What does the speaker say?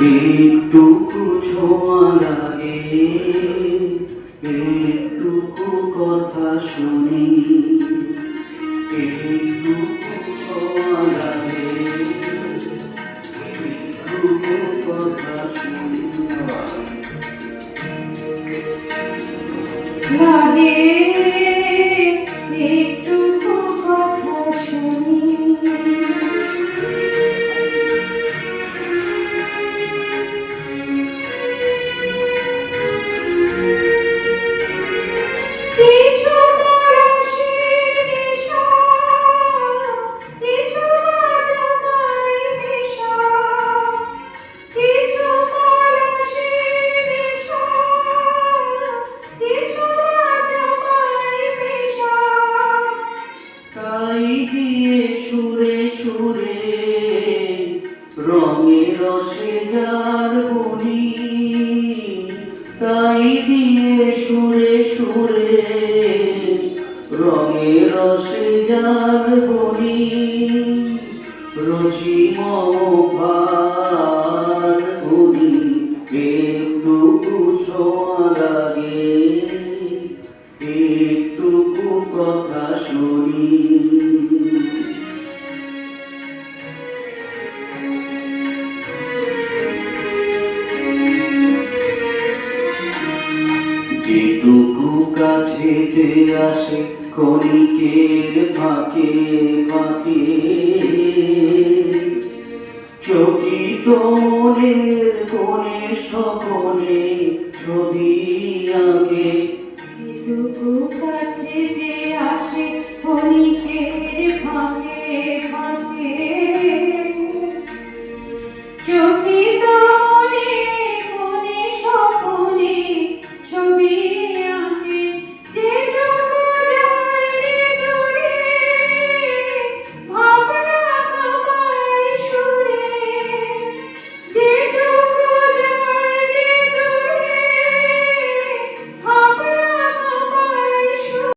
একটুকু ছোঁয়া লাগে একটুকু কথা শুনি একটুকু ছোঁয়া লাগে একটুকু কথা শুনি। লাগে রসে যার তাই দিয়ে সুরে সুরে রঙে রসে যার বলি রচি বলি, একটু ছোঁয়া লাগে কথা কাছেতে আসে ক্ষণিকের ফাঁকে ফাঁকে। চকিত মনের কোণে স্বপনে ছবি আগে যেটুকু কাছেতে আসে ক্ষণিকের ফাঁকে ফাঁকে। চোখে